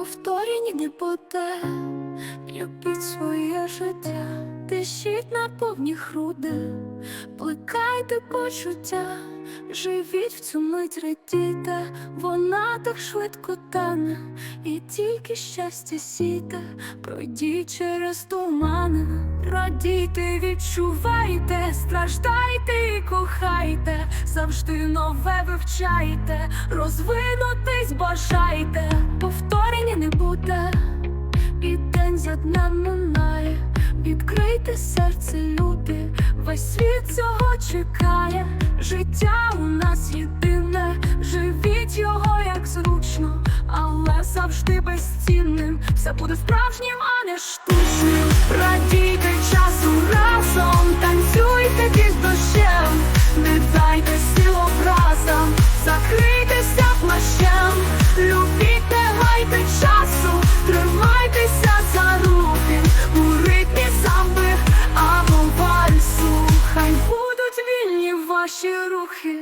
повторень не буде, любіть своє життя, дишіть на повні груди, плекайте почуття, живіть в цю мить радійте, вона так швидко тане, і тільки щастя сійте, пройдіть через тумани, радійте, відчувайте, страждайте і кохайте, завжди нове вивчайте, розвинутись бажайте, повторення не буде, і день за днем. Відкрийте серце, люди, весь світ цього чекає. Життя у нас єдине, живіть його як зручно, але завжди безцінним. Все буде справжнім, а не штучним. Радійте ваші рухи.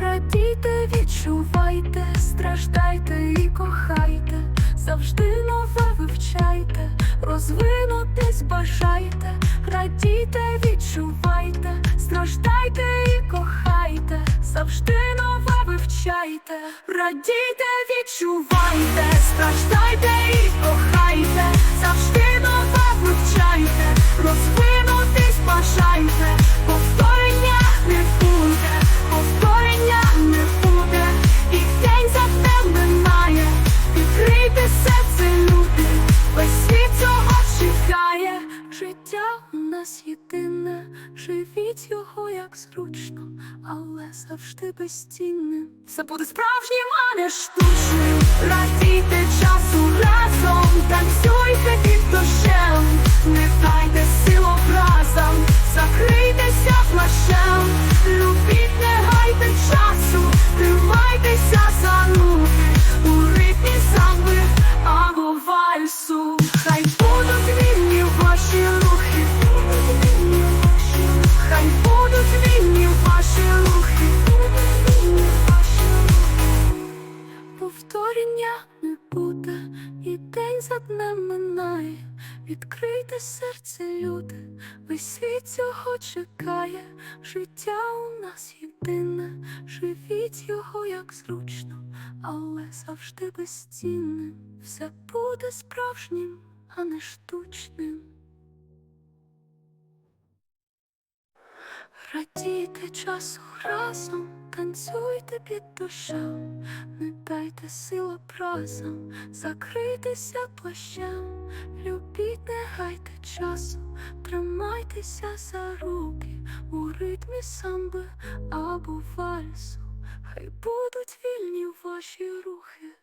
Радійте, відчувайте, страждайте і кохайте, завжди нове вивчайте, розвинутись бажайте, радійте, відчувайте, страждайте і кохайте, завжди нове вивчайте, радійте, відчувайте, страждайте і кохайте, завжди живіть його як зручно, але завжди безцінним. Це буде справжнім, а не штучним. І день за днем минає. Відкрийте серце, люди, весь світ цього чекає. Життя у нас єдине, живіть його як зручно, але завжди безцінним. Все буде справжнім, а не штучним. Радійте часу разом, танцюйте під душем, не дайте сил образам, закрийтеся плащем, любіть, не гайте часу, тримайтеся за руки у ритмі самби або вальсу, хай будуть вільні ваші рухи.